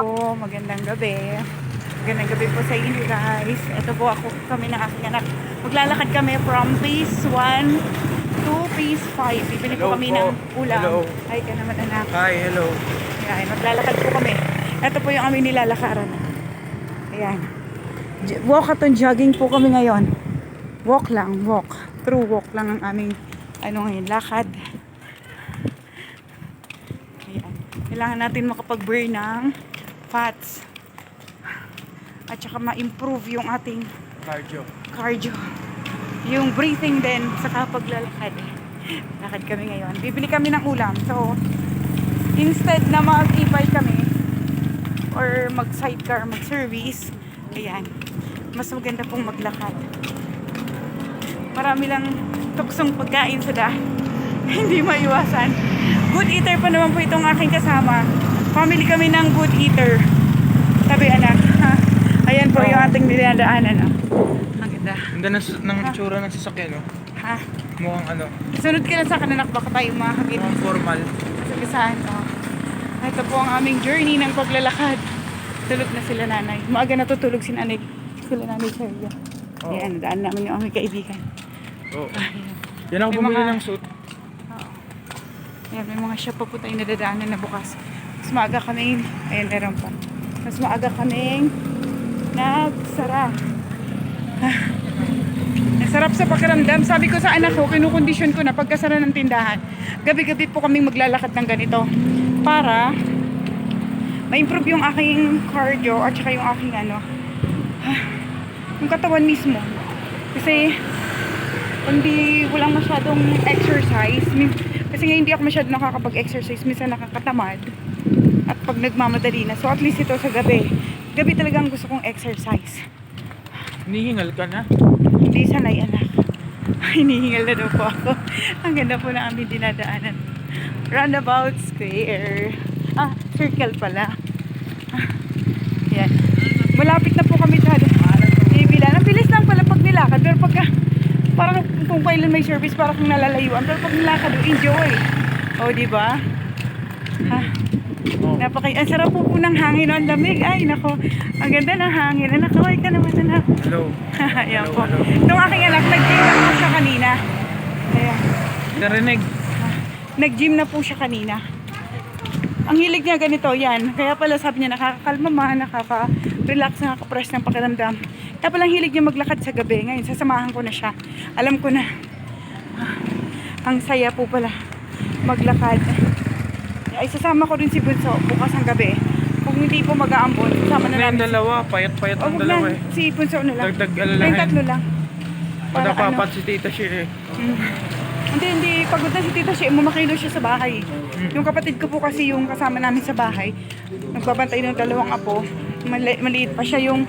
po, magandang gabi. Magandang gabi po sa inyo guys. Ito po ako kami ng aking anak. Maglalakad kami from phase 1 to phase 5. Bibili po Hello kami po. ng ulam. Hello. Hi ka naman anak. Hi, hello. Ayan, maglalakad po kami. Ito po yung aming nilalakaran. Ayan. Walkathon jogging po kami ngayon. Walk lang, walk. True walk lang ang aming ano ngayon, lakad. Ayan. Kailangan natin makapag-burn ng fats. At saka ma-improve yung ating Cardio. cardio. Yung breathing din sa paglalakad. Lakad kami ngayon. Bibili kami ng ulam. So, instead na mag-e-bike kami or mag-sidecar, mag-service, ayan, mas maganda pong maglakad. Marami lang tuksong pagkain sa daan. Hindi maiwasan. Good eater pa naman po itong aking kasama. Family kami ng good eater. Tabi anak. Ha? Ayan po yung ating niladaanan. ah. Ang ganda. Ang ganda ng, ng itsura ng sasakyan, no? Ha? Mukhang ano, Sunod ka na sa kananak baka tayo makakita. mukhang formal. Sa saan? Oh. Ito po ang aming journey ng paglalakad. Tulog na sila nanay. Maaga natutulog si nanay. Sila nanay Cheria. Oo. Ayan, daan namin yung aming kaibigan. Oo. Ayan. Yan ako May bumili mga- ng suit. Oo. Ayan, may mga shop pa po tayong nadadaanan na bukas. Mas maaga kaming, ayan, meron pa. Mas maaga kaming nagsara. Ah. Sarap sa pakiramdam. Sabi ko sa anak ko, kinukondisyon ko na pagkasara ng tindahan. Gabi-gabi po kaming maglalakad ng ganito. Para ma-improve yung aking cardio at saka yung aking ano, ah, yung katawan mismo. Kasi hindi walang masyadong exercise. Kasi nga hindi ako masyadong nakakapag-exercise. Minsan nakakatamad. Pag nagmamadali na. So at least ito sa gabi. Gabi talagang gusto kong exercise. Hinihingal ka na. Hindi sanay anak. Hinihingal na daw po ako. Ang ganda po na aming dinadaanan. Roundabout Square. Ah, circle pala. Ah, yan. Malapit na po kami sa Bibilan. Ang bilis lang pala pag nilakad. Pero pagka, parang kung kailan may service, parang kung nalalayuan. Pero pag nilakad, enjoy. O, di ba? Oo. Napaka, ang sarap po po ng hangin. Ang lamig. Ay, nako. Ang ganda ng hangin. Anak, kaway ka naman, anak. Hello. Ayan Hello, po. hello. Itong aking anak, nag-gym na po siya kanina. Ayan. Narinig. Nag-gym na po siya kanina. Ang hilig niya ganito, yan. Kaya pala sabi niya, nakakakalma man, nakaka-relax, nakaka-press ng pakiramdam. Kaya pala ang hilig niya maglakad sa gabi. Ngayon, sasamahan ko na siya. Alam ko na. ah, Ang saya po pala maglakad. Ay, sasama ko rin si Bunso bukas ang gabi. Kung hindi po mag-aambon, sasama na Ano yung namin. dalawa? Payat-payat Oh, ang wag dalawa na. eh. Si Bunso na lang. Dagdag Yung alalahin. tatlo lang. Para ano, Padapapat si Tita Shir eh. Mm. Hindi, hindi. Pagod na si Tita Shea, umamakilo siya sa bahay. Yung kapatid ko po kasi yung kasama namin sa bahay, nagbabantay ng dalawang apo. Mali, maliit pa siya yung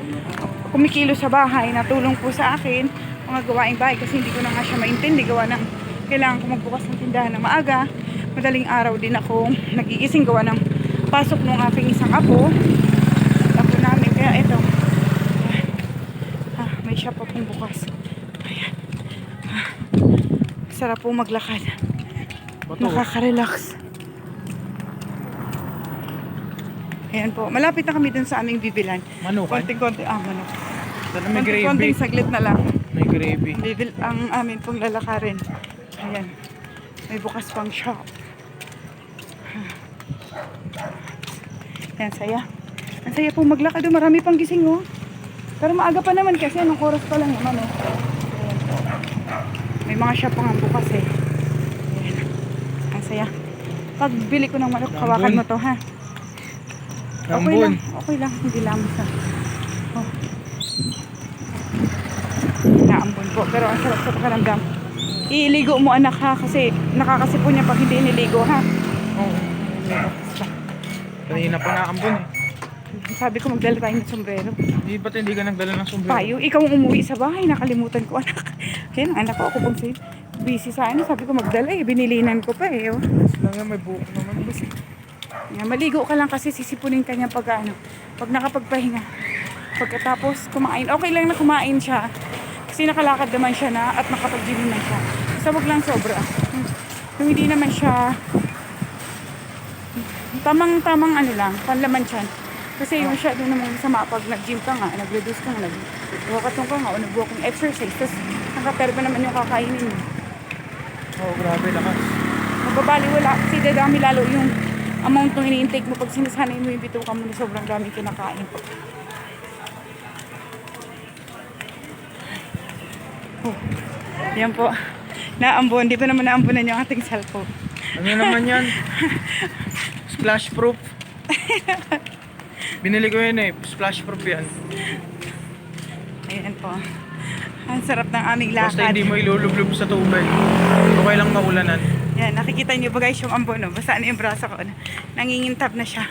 kumikilo sa bahay, natulong po sa akin mga gawaing bahay kasi hindi ko na nga siya maintindi. Gawa ng kailangan ko magbukas ng tindahan ng maaga. Madaling araw din ako nagigising gawa ng pasok ng aking isang apo. Apo namin. Kaya ito. Ah, may shop pa pong bukas. Ayan. Sarap po maglakad. Nakaka-relax. Ayan po. Malapit na kami dun sa aming bibilan. Manukan. Konting-konti. Ah, manok. Konting-konting saglit na lang. May gravy. Bibil ang amin pong lalakarin. Ayan. May bukas pang shop. Ayan, saya. Ang saya po maglakad. oh. Marami pang gising, oh. Pero maaga pa naman kasi. Anong oras pa lang naman, oh. Ayan po. May mga shop pa nga bukas, eh. Ayan. Ang saya. Pagbili ko ng manok, hawakan mo to, ha? Okay lang. Okay lang. Hindi lang sa... Oh. Naambon po. Pero ang sarap sa pakiramdam. Iiligo mo anak ha kasi nakakasipon niya pag hindi niligo ha. Oo. Kanina pa na ambon eh. Sabi ko magdala tayo ng sombrero. Di ba't hindi ka nagdala ng sombrero? Payo, ikaw ang umuwi sa bahay. Nakalimutan ko anak. Kaya ang anak ko ako pag say, busy sa ano. Sabi ko magdala eh. Binilinan ko pa eh. Oh. Lang yan, may buhok naman. Basta. Yan, maligo ka lang kasi sisipunin ka niya pag ano. Pag nakapagpahinga. Pagkatapos kumain. Okay lang na kumain siya. Kasi nakalakad naman siya na at nakapag-gym naman siya. Basta wag lang sobra. Hmm. Yung hindi naman siya tamang-tamang ano lang, panlaman siya. Kasi yung masyado namang masama pag nag-gym ka nga, nag-reduce ka nga, nag-walkathon ka nga, o nag-walking exercise, tapos nakaterba naman yung kakainin mo. Oo, oh, grabe lakas. Magbabali wala kasi dadami lalo yung amount ng ini-intake mo pag sinasanay mo yung bituka mo na sobrang daming kinakain. Oh, yan po. Naambon. Di pa naman naambonan yung ating cellphone. Ano naman yan? Splash proof. Binili ko yun eh. Splash proof yan. Ayan po. Ang sarap ng aming Basta lakad. hindi mo ilulublob sa tubig. Okay lang maulanan. Yan, nakikita niyo ba guys yung ambon, no? Basta ano yung braso ko, no? Nangingintab na siya.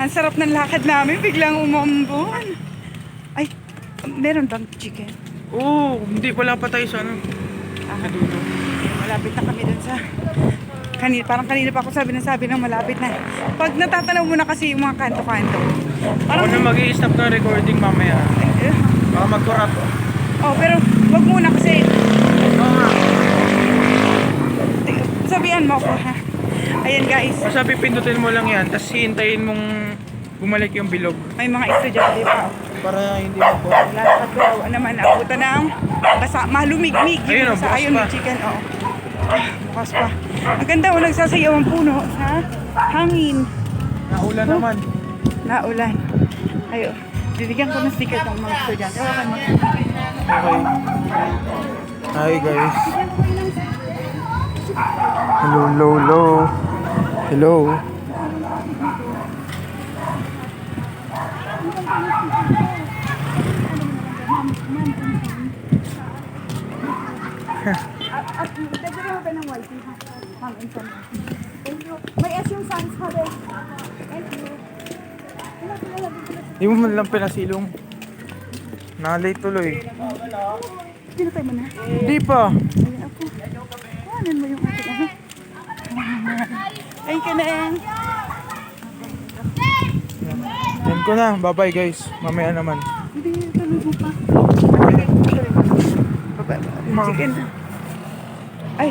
Ang sarap ng lakad namin, biglang umambon. Ay, meron bang chicken? Oo, hindi pala pa tayo sa ano. Ah, Sa dulo. malapit na kami dun sa... Kanina, parang kanina pa ako sabi na sabi ng malapit na. Pag natatanaw mo na kasi yung mga kanto-kanto. Parang, na mag stop ng recording mamaya. eh, Baka mag-corrupt. oh, pero wag muna kasi Oo nga. sabihan mo ako ha. Ayan guys, Basta pipindutin mo lang yan, tapos hihintayin mong bumalik yung bilog. may mga estudyante pa. Para hindi mo po. Lalakad ko, awa naman, abutan ng basa, malumigmig. Ayun, oh, sa ayun pa. ng chicken, oo. Ah, bukas pa. Ang ganda, oh, nagsasayaw ang puno sa hangin. Naulan naman. Naulan. Ayo, bibigyan ko ng sticker ng mga estudyante. Hawakan mo. Okay. Hi guys. Hello, hello, hello. Hello. At, at mo ba ng whitey pa na. Thank you. May S yung sans ha, be. Thank you. Wala, wala, wala. Di mo man lang pinasilong. Na-late tuloy. Pinatay mo na. Di pa. Ay, ako. Kuhanan mo yung ating ano. Ay, ka na yan. Yan ko na. Bye-bye guys. Mamaya naman. Hindi, mo pa. Baba, chicken. Ay,